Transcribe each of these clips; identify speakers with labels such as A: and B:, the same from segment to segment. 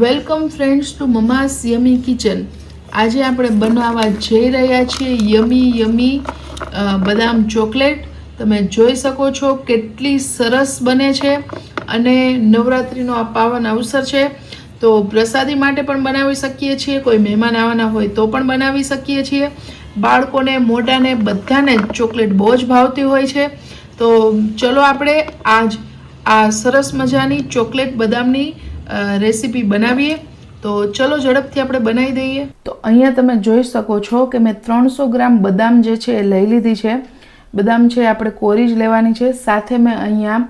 A: Welcome friends to Mama's Yummy Kitchen. આજે આપણે બનાવવા જઈ રહ્યા છીએ યમી યમી બદામ ચોકલેટ. તમે જોઈ શકો છો કેટલી સરસ બને છે અને નવરાત્રિનો આ પાવન અવસર છે. તો પ્રસાદી માટે પણ બનાવી શકીએ છીએ, કોઈ મહેમાન આવવાના હોય તો પણ બનાવી શકીએ છીએ. બાળકોને, મોટાને, બધાને ચોકલેટ બહુ જ ભાવતી હોય છે. તો ચલો આપણે આજ આ સરસ મજાની ચોકલેટ બદામની રેસીપી બનાવીએ. તો ચલો ઝડપથી આપણે બનાવી દઈએ. તો અહીંયા તમે જોઈ શકો છો કે મેં ત્રણસો ગ્રામ બદામ જે છે એ લઈ લીધી છે. બદામ છે આપણે કોરી જ લેવાની છે. સાથે મેં અહીંયા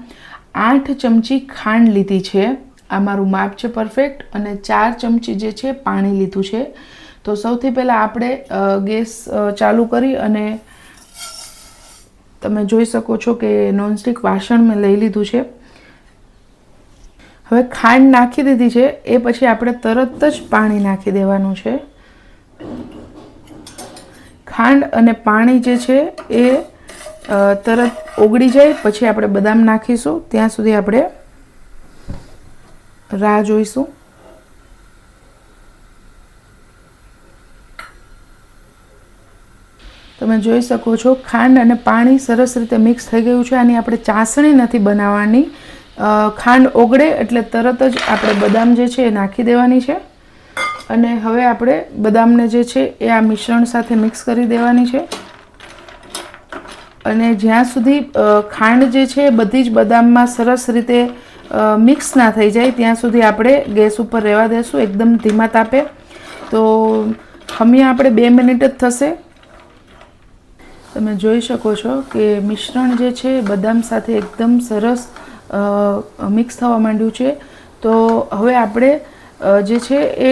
A: આઠ ચમચી ખાંડ લીધી છે. આ મારું માપ છે પરફેક્ટ અને ચાર ચમચી જે છે પાણી લીધું છે. તો સૌથી પહેલાં આપણે ગેસ ચાલુ કરી અને તમે જોઈ શકો છો કે નોનસ્ટિક વાસણ મેં લઈ લીધું છે. હવે ખાંડ નાખી દીધી છે, એ પછી આપણે તરત જ પાણી નાખી દેવાનું છે. ખાંડ અને પાણી જે છે, એ તરત ઓગળી જાય, પછી આપણે બદામ નાખીશું, ત્યાં સુધી આપણે રાહ જોઈશું. તમે જોઈ શકો છો, ખાંડ અને પાણી સરસ રીતે મિક્સ થઈ ગયું છે, આની આપણે ચાસણી નથી બનાવવાની. ખાંડ ઓગળે એટલે તરત જ આપણે બદામ જે છે એ નાખી દેવાની છે. અને હવે આપણે બદામને જે છે એ આ મિશ્રણ સાથે મિક્સ કરી દેવાની છે. અને જ્યાં સુધી ખાંડ જે છે બધી જ બદામમાં સરસ રીતે મિક્સ ના થઈ જાય, ત્યાં સુધી આપણે ગેસ ઉપર રહેવા દેશું, એકદમ ધીમા તાપે. તો ખમીયા આપણે બે મિનિટ જ થશે. તમે જોઈ શકો છો કે મિશ્રણ જે છે બદામ સાથે એકદમ સરસ મિક્સ થવા માંડ્યું છે. તો હવે આપણે જે છે એ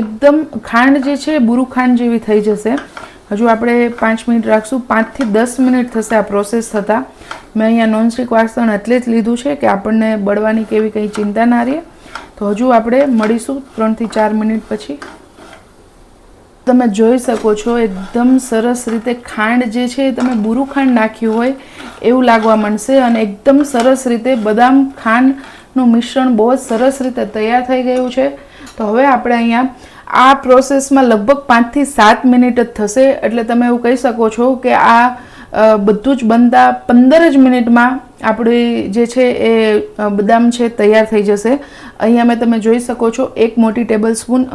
A: એકદમ ખાંડ જે છે, બુરુ ખાંડ જેવી થઈ જશે. હજુ આપણે પાંચ મિનિટ રાખશું. પાંચથી દસ મિનિટ થશે આ પ્રોસેસ થતાં. મેં અહીંયા નોનસ્ટિક વાસણ એટલે જ લીધું છે કે આપણને બળવાની કેવી કંઈ ચિંતા ના રહે. તો હજુ આપણે મળીશું ત્રણથી ચાર મિનિટ પછી. તમે જોઈ શકો છો, એકદમ સરસ રીતે ખાંડ જે છે એ તમે બુરુ ખાંડ નાખ્યું હોય એવું લાગવા માંડશે અને એકદમ સરસ રીતે બદામ ખાંડનું મિશ્રણ બહુ જ સરસ રીતે તૈયાર થઈ ગયું છે. તો હવે આપણે અહીંયા આ પ્રોસેસમાં લગભગ પાંચથી સાત મિનિટ જ થશે. એટલે તમે એવું કહી શકો છો કે આ બધું જ બનતા પંદર જ મિનિટમાં આપણી જે છે એ બદામ છે તૈયાર થઈ જશે. અહીંયા મેં તમે જોઈ શકો છો એક મોટી ટેબલ સ્પૂન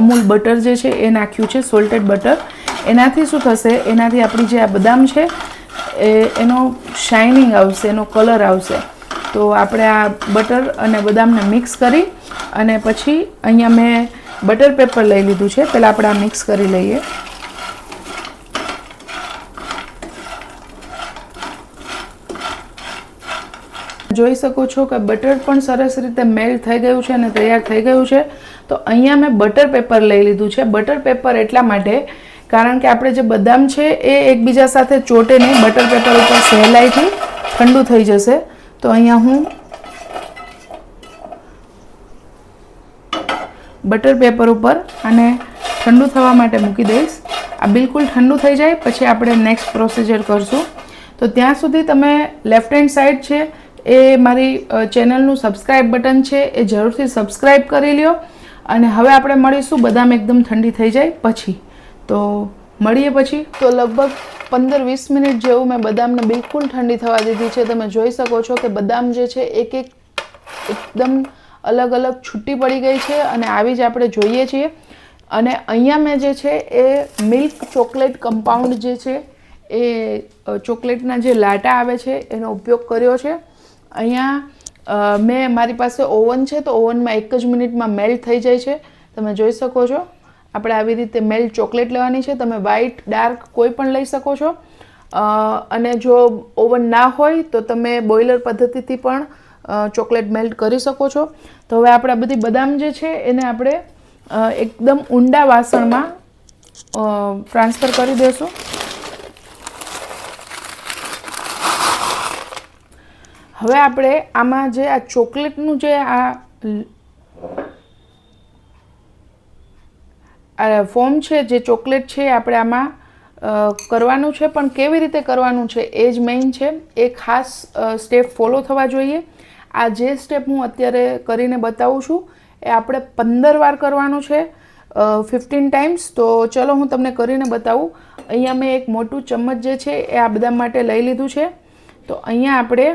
A: અમૂલ બટર જે છે એ નાખ્યું છે, સોલ્ટેડ બટર. એનાથી શું થશે? એનાથી આપણી જે આ બદામ છે એ, એનો શાઇનિંગ આવશે એનો કલર આવશે. તો આપણે આ બટર અને બદામને મિક્સ કરી અને પછી અહીંયા મેં બટર પેપર લઈ લીધું છે. પહેલાં આપણે આ મિક્સ કરી લઈએ. જોઈ શકો છો કે બટર પણ સરસ રીતે મેલ્ટ થઈ ગયું છે અને તૈયાર થઈ ગયું છે. તો અહીંયા મેં બટર પેપર લઈ લીધું છે. બટર પેપર એટલા માટે કારણ કે આપણે જે બદામ છે એ એકબીજા સાથે ચોટે નહીં, બટર પેપર ઉપર સહેલાઈથી ઠંડુ થઈ જશે. તો અહીંયા હું બટર પેપર ઉપર આને ઠંડુ થવા માટે મૂકી દઈશ. આ બિલકુલ ઠંડુ થઈ જાય, પછી આપણે નેક્સ્ટ પ્રોસિજર કરશું. તો ત્યાં સુધી તમે લેફ્ટ હેન્ડ સાઈડ છે એ મારી ચેનલનું સબસ્ક્રાઈબ બટન છે એ જરૂરથી સબસ્ક્રાઈબ કરી લ્યો. અને હવે આપણે મળીશું, બદામ એકદમ ઠંડી થઈ જાય, પછી. તો મળીએ પછી. તો લગભગ પંદર વીસ મિનિટ જેવું મેં બદામને બિલકુલ ઠંડી થવા દીધી છે. તમે જોઈ શકો છો કે બદામ જે છે, એક એક એકદમ અલગ અલગ છૂટી પડી ગઈ છે અને આવી જ આપણે જોઈએ છીએ. અને અહીંયા મેં જે છે, એ મિલ્ક ચોકલેટ કમ્પાઉન્ડ જે છે, એ ચોકલેટના જે લાટા આવે છે, એનો ઉપયોગ કર્યો છે. અહીંયા મેં મારી પાસે ઓવન છે, તો ઓવનમાં એક જ મિનિટમાં મેલ્ટ થઈ જાય છે. તમે જોઈ શકો છો. આપણે આવી રીતે મેલ્ટ ચોકલેટ લેવાની છે, તમે વ્હાઈટ ડાર્ક કોઈ પણ લઈ શકો છો. અને જો ઓવન ના હોય, તો તમે બોઇલર પદ્ધતિથી પણ ચોકલેટ મેલ્ટ કરી શકો છો. તો હવે આપણે આ બધી બદામ જે છે, એને આપણે એકદમ ઊંડા વાસણમાં ટ્રાન્સફર કરી દેશું. હવે આપણે આમાં જે આ ચોકલેટનું જે આ આ ફોર્મ છે, જે ચોકલેટ છે આપણે આમાં કરવાનું છે, પણ કેવી રીતે કરવાનું છે એ જ મેઇન છે. એ ખાસ સ્ટેપ ફોલો થવા જોઈએ. આ જે સ્ટેપ હું અત્યારે કરીને બતાવું છું, એ આપણે પંદર વાર કરવાનું છે ફિફ્ટીન ટાઈમ્સ તો ચલો હું તમને કરીને બતાવું. અહીંયા મેં એક મોટું ચમચ જે છે એ આ બદામ માટે લઈ લીધું છે. તો અહીંયા આપણે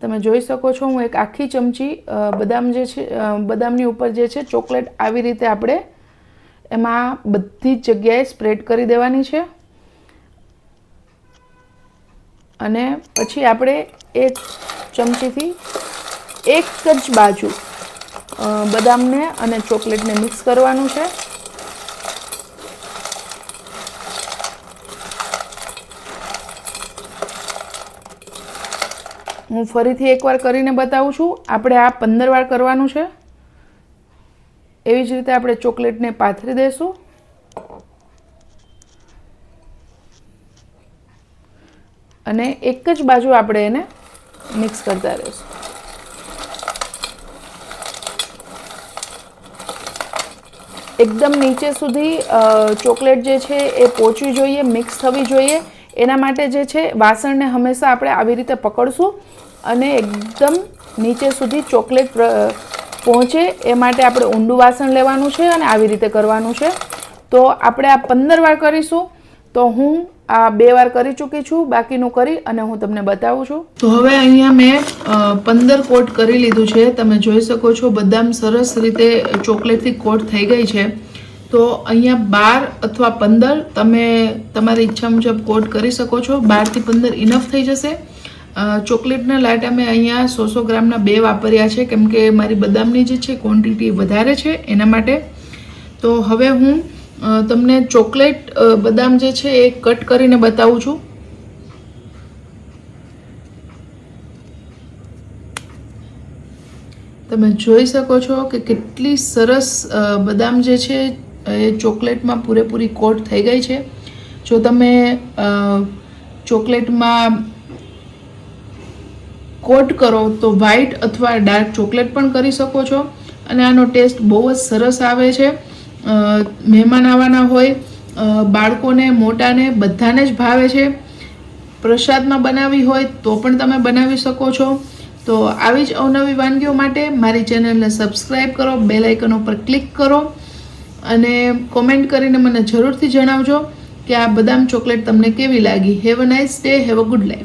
A: તમે જોઈ શકો છો, હું એક આખી ચમચી બદામ જે છે બદામની ઉપર જે છે, ચોકલેટ આવી રીતે આપણે એમાં બધી જ જગ્યાએ સ્પ્રેડ કરી દેવાની છે. અને પછી આપણે એક ચમચીથી એક જ બાજુ બદામને અને ચોકલેટને મિક્સ કરવાનું છે. હું ફરીથી એકવાર કરીને બતાવું છું, આપણે આ પંદર વાર કરવાનું છે. એવી જ રીતે આપણે ચોકલેટને પાથરી દઈશું. અને એક જ બાજુ આપણે એને મિક્સ કરતા રહીશું. એકદમ નીચે સુધી ચોકલેટ જે છે એ પહોંચવી જોઈએ, મિક્સ થવી જોઈએ. એના માટે જે છે, વાસણને હંમેશા આપણે આવી રીતે પકડશું. અને એકદમ નીચે સુધી ચોકલેટ પહોંચે એ માટે આપણે ઊંડું વાસણ લેવાનું છે અને આવી રીતે કરવાનું છે. તો આપણે આ પંદર વાર કરીશું. તો હું આ બે વાર કરી ચૂકી છું, બાકીનું કરી અને હું તમને બતાવું છું. તો હવે અહીંયા મેં પંદર કોટ કરી લીધું છે. તમે જોઈ શકો છો બદામ સરસ રીતે ચોકલેટથી કોટ થઈ ગઈ છે. તો અહીંયા બાર અથવા પંદર તમે તમારી ઈચ્છા મુજબ કોટ કરી શકો છો. બારથી પંદર ઇનફ થઈ જશે. ચોકલેટના લાટા મેં અહીંયા સો સો ગ્રામના બે વાપર્યા છે. કેમ કે મારી બદામની જે છે ક્વોન્ટિટી વધારે છે એના માટે. તો હવે હું તમને ચોકલેટ બદામ જે છે એ કટ કરીને બતાવું છું. તમે જોઈ શકો છો કે કેટલી સરસ બદામ જે છે એ ચોકલેટમાં પૂરેપૂરી કોટ થઈ ગઈ છે. જો તમે ચોકલેટમાં કોટ કરો તો વ્હાઈટ અથવા ડાર્ક ચોકલેટ પણ કરી શકો છો. અને આનો ટેસ્ટ બહુ જ સરસ આવે છે. મહેમાન આવવાના હોય બાળકોને, મોટાને બધાને જ ભાવે છે. પ્રસાદમાં બનાવી હોય તો પણ તમે બનાવી શકો છો. તો આવી જ અવનવી વાનગીઓ માટે મારી ચેનલને સબસ્ક્રાઈબ કરો બેલ ઉપર ક્લિક કરો અને કોમેન્ટ કરીને મને જરૂરથી જણાવજો કે આ બદામ ચોકલેટ તમને કેવી લાગી. Have a nice day have a good life